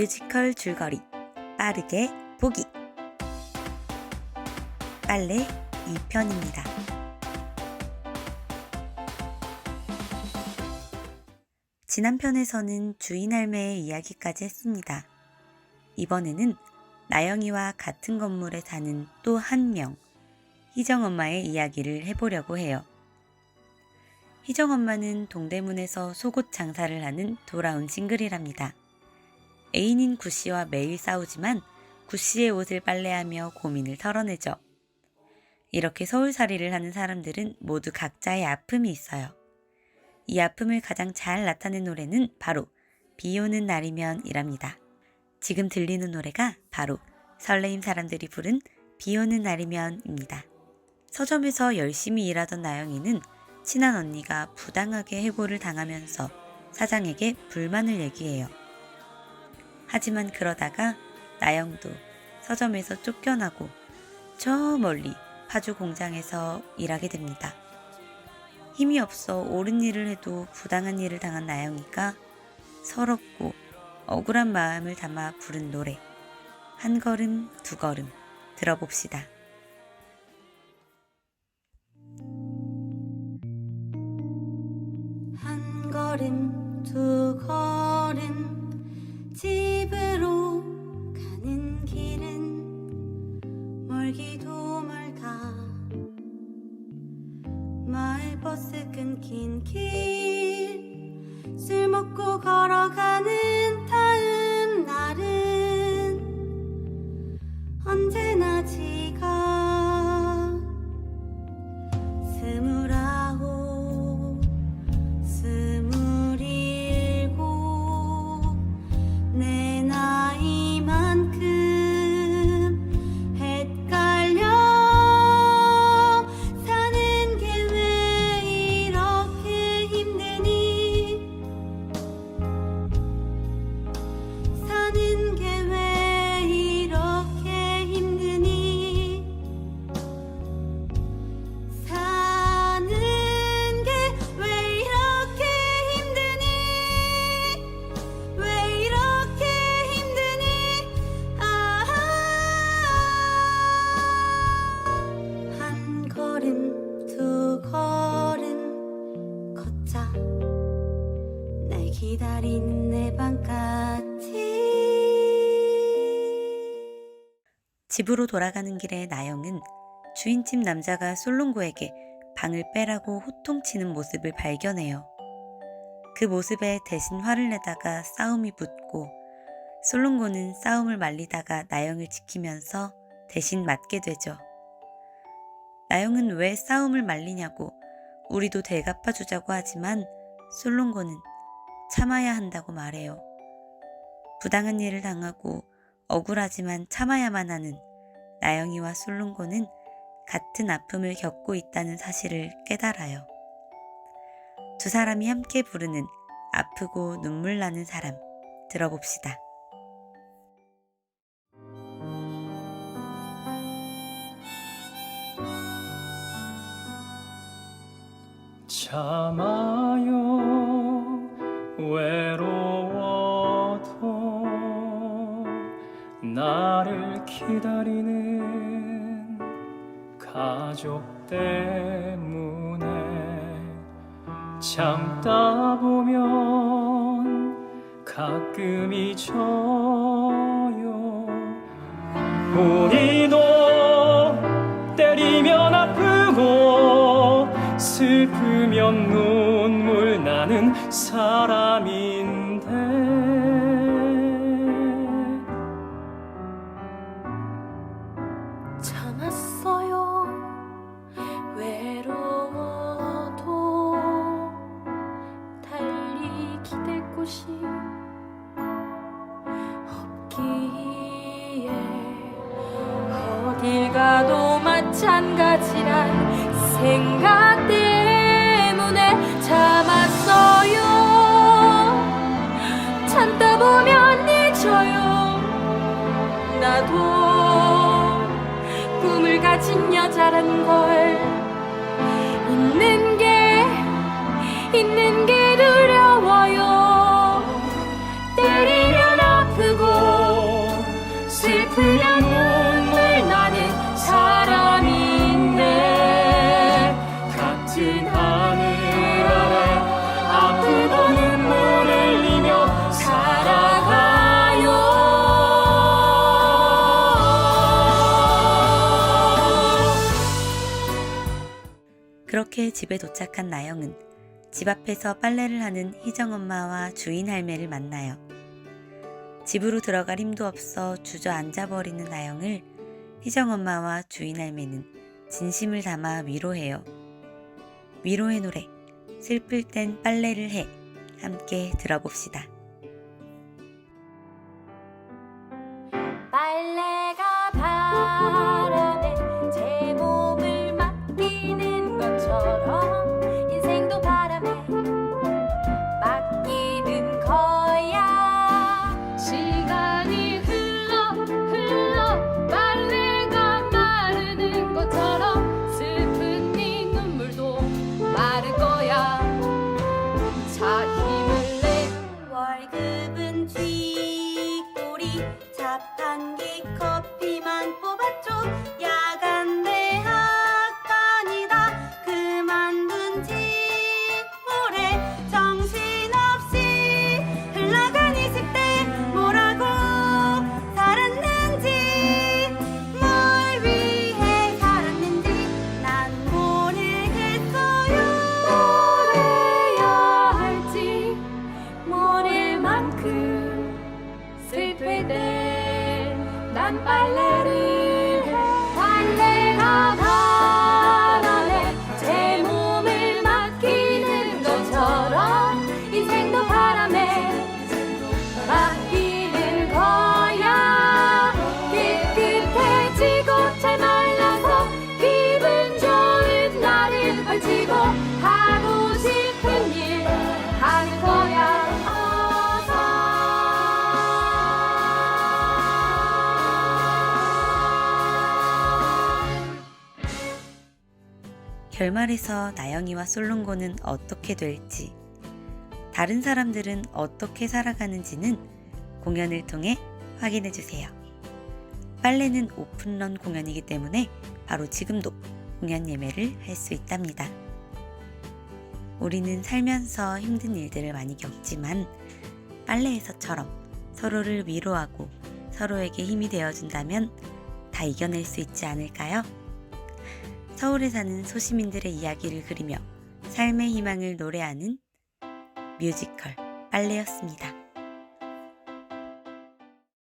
뮤지컬 줄거리 빠르게 보기 빨래 2편입니다. 지난 편에서는 주인 할매의 이야기까지 했습니다. 이번에는 나영이와 같은 건물에 사는 또 한 명, 희정 엄마의 이야기를 해보려고 해요. 희정 엄마는 동대문에서 속옷 장사를 하는 돌아온 싱글이랍니다. 애인인 구씨와 매일 싸우지만 구씨의 옷을 빨래하며 고민을 털어내죠. 이렇게 서울살이를 하는 사람들은 모두 각자의 아픔이 있어요. 이 아픔을 가장 잘 나타낸 노래는 바로 비 오는 날이면 이랍니다. 지금 들리는 노래가 바로 설레임 사람들이 부른 비 오는 날이면입니다. 서점에서 열심히 일하던 나영이는 친한 언니가 부당하게 해고를 당하면서 사장에게 불만을 얘기해요. 하지만 그러다가 나영도 서점에서 쫓겨나고 저 멀리 파주 공장에서 일하게 됩니다. 힘이 없어 옳은 일을 해도 부당한 일을 당한 나영이가 서럽고 억울한 마음을 담아 부른 노래 한 걸음 두 걸음 들어봅시다. 한 걸음 두 걸음 멀기도 멀다 마을버스 끊긴 길 술 먹고 걸어가는 집으로 돌아가는 길에 나영은 주인집 남자가 솔롱고에게 방을 빼라고 호통치는 모습을 발견해요. 그 모습에 대신 화를 내다가 싸움이 붙고 솔롱고는 싸움을 말리다가 나영을 지키면서 대신 맞게 되죠. 나영은 왜 싸움을 말리냐고 우리도 대갚아주자고 하지만 솔롱고는 참아야 한다고 말해요. 부당한 일을 당하고 억울하지만 참아야만 하는 나영이와 솔롱고는 같은 아픔을 겪고 있다는 사실을 깨달아요. 두 사람이 함께 부르는 아프고 눈물 나는 사람 들어봅시다. 참아요 외로워도 나를 기다리는 가족 때문에 참다 보면 가끔 잊어요. 우리도 때리면 아프고 슬프면 나는 사람인데. 참았어요. 외로워도 달리 기댈 곳이 없기에 어딜 가도 마찬가지란 생각 맞춰요. 나도 꿈을 가진 여자란 걸 있는 게 있는 게 두려워요. 때리면 아프고 슬프면 서울에 집에 도착한 나영은 집 앞에서 빨래를 하는 희정 엄마와 주인 할매를 만나요. 집으로 들어갈 힘도 없어 주저앉아 버리는 나영을 희정 엄마와 주인 할매는 진심을 담아 위로해요. 위로의 노래, 슬플 땐 빨래를 해. 함께 들어봅시다. 빨래 자판기 커피만 뽑았죠 난 빨래를 해 빨래가 결말에서 나영이와 솔롱고는 어떻게 될지, 다른 사람들은 어떻게 살아가는지는 공연을 통해 확인해 주세요. 빨래는 오픈런 공연이기 때문에 바로 지금도 공연 예매를 할 수 있답니다. 우리는 살면서 힘든 일들을 많이 겪지만 빨래에서처럼 서로를 위로하고 서로에게 힘이 되어준다면 다 이겨낼 수 있지 않을까요? 서울에 사는 소시민들의 이야기를 그리며 삶의 희망을 노래하는 뮤지컬 빨래였습니다.